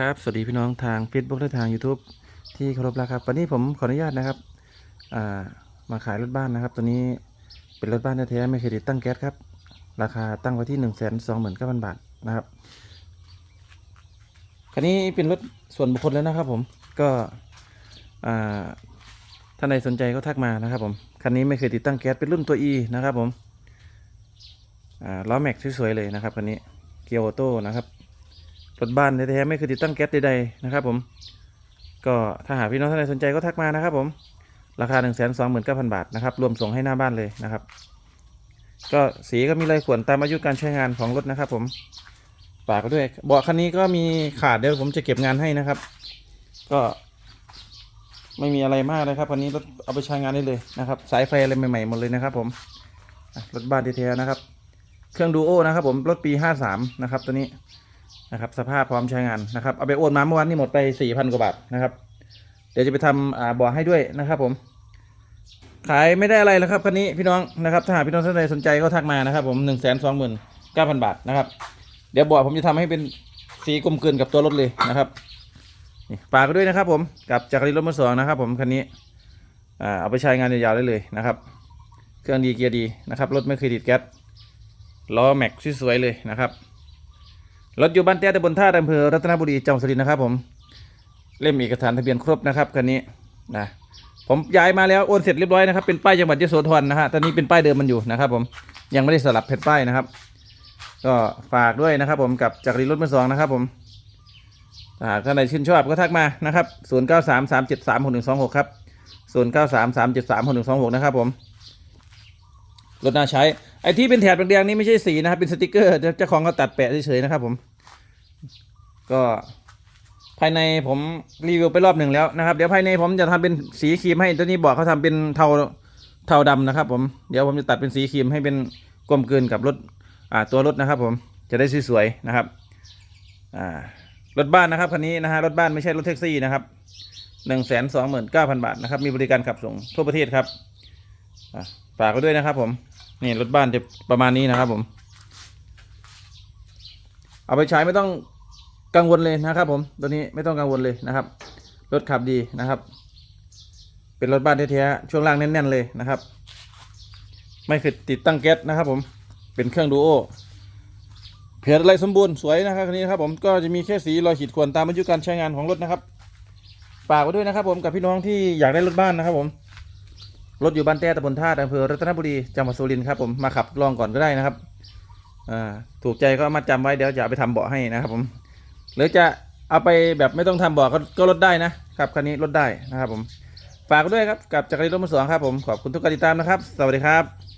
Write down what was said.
ครับสวัสดีพี่น้องทาง Facebook และทาง YouTube ที่เคารพรักครับ วันนี้ผมขออนุญาตนะครับามาขายรถบ้านนะครับ ตัวนี้เป็นรถบ้านแท้ๆไม่เคยติดตั้งแก๊สครับ ราคาตั้งไว้ที่ 1 2 9 0 0 0 บาทนะครับคันนี้เป็นรถส่วนบุคคลแล้วนะครับผมก็อ่าท่านใดสนใจก็ทักมานะครับผมคันนี้ไม่เคยติดตั้งแก๊สเป็นรุ่นตัว E นะครับผมล้อแม็กซ์สวยๆเลยนะครับคันนี้เกียร์ออโต้นะครับ รถบ้านแท้ๆไม่เคยติดตั้งแก๊สใดๆนะครับ ผม ก็ถ้าหากพี่น้องท่านใดสนใจก็ทักมานะครับผมราคา 1 2 9 0 0 0 บาทนะครับ รวมส่งให้หน้าบ้านเลยนะครับ ก็สีก็มีรอยข่วนตามอายุการใช้งานของรถนะครับ ผมฝากด้วยเบาะคันนี้ก็มีขาดเดี๋ยวผมจะเก็บงานให้นะครับ ก็ ไม่มีอะไรมากเลยครับคันนี้รถเอาไปใช้งานได้เลยนะครับ สายไฟอะไรใหม่ๆหมดเลยนะครับ ผมรถบ้านแท้นะครับ เครื่องดูโอนะครับ ผมรถปี 53 นะครับ ตัวนี้ นะครับ สภาพพร้อมใช้งานนะครับ เอาไปโอนมาเมื่อวานนี้หมดไปสี่พันกว่าบาทนะครับ เดี๋ยวจะไปทำอ่าบ่อให้ด้วยนะครับ ผม ขายไม่ได้อะไรแล้วครับคันนี้พี่น้องนะครับถ้าหากพี่น้องท่านใดสนใจก็ทักมานะครับ ผมหนึ่งแสนสองหมื่นเก้าพันบาทนะครับ เดี๋ยวบ่อผมจะทำให้เป็นสีกลมกลืนกับตัวรถเลยนะครับนี่ฝากด้วยนะครับ ผมกับจักรีรถมือสองนะครับ ผมคันนี้อ่าเอาไปใช้งานยาวๆได้เลยนะครับ เครื่องดีเกียร์ดีนะครับ รถไม่เคยติดแก๊สล้อแม็กซ์สวยๆเลยนะครับ รถอยู่บ้านเตี้ยตำบลท่าอำเภอรัตนบุรีจังหวัดสุรินทร์นะครับ ผม เล่มเอกสารทะเบียนครบนะครับคันนี้นะผมย้ายมาแล้วโอนเสร็จเรียบร้อยนะครับเป็นป้ายจังหวัดยโสธรนะฮะตอนนี้เป็นป้ายเดิมมันอยู่นะครับ ผมยังไม่ได้สลับแผ่นป้ายนะครับ ก็ฝากด้วยนะครับ ผมกับจักรีรถมือสองนะครับ ผมถ้าหากท่านใดชื่นชอบก็ทักมานะครับศูนย์เก้าสามสามเจ็ดสามหกหนึ่งสองหกครับศูนย์เก้าสามสามเจ็ดสามหกหนึ่งสองหกนะครับผม รถน่าใช้ ไอ้ที่เป็นแถบแดงๆนี่ไม่ใช่สีนะครับ เป็นสติกเกอร์เจ้าของเขาตัดแปะเฉยๆนะครับ ผม ก็ภายในผมรีวิวไปรอบหนึ่งแล้วนะครับ เดี๋ยวภายในผมจะทำเป็นสีครีมให้ตัวนี้บอกเขาทำเป็นเทาเทาดำนะครับ ผม เดี๋ยวผมจะตัดเป็นสีครีมให้เป็นกลมกลืนกับรถอ่าตัวรถนะครับ ผม จะได้สวยๆนะครับ อ่ารถบ้านนะครับคันนี้นะฮะรถบ้านไม่ใช่รถแท็กซี่นะครับหนึ่งแสนสองหมื่นเก้าพันบาทนะครับ มีบริการขับส่งทั่วประเทศครับฝากไว้ด้วยนะครับผม นี่รถบ้านจะประมาณนี้นะครับผม เอาไปใช้ไม่ต้องกังวลเลยนะครับ ผมตัวนี้ไม่ต้องกังวลเลยนะครับ รถขับดีนะครับ เป็นรถบ้านแท้ๆช่วงล่างแน่น ๆเลยนะครับ ไม่เคยติดตั้งแก๊สนะครับ ผมเป็นเครื่องดูโอเพจอะไรสมบูรณ์สวยนะครับคันนี้นะครับ ผมก็จะมีแค่สีรอยขีดข่วนตามอายุการใช้งานของรถนะครับฝากไว้ด้วยนะครับ ผมกับพี่น้องที่อยากได้รถบ้านนะครับ ผม รถอยู่บ้านแต้ตำบลท่าอำเภอรัตนบุรีจังหวัดสุรินทร์ครับผมมาขับลองก่อนก็ได้นะครับถูกใจก็มาจำไว้เดี๋ยวจะไปทำเบาะให้นะครับผมหรือจะเอาไปแบบไม่ต้องทำเบาะก็ลดได้นะครับคันนี้ลดได้นะครับผมฝากด้วยครับกับจักรยานรถมือสองครับผมขอบคุณทุกการติดตามนะครับ สวัสดีครับ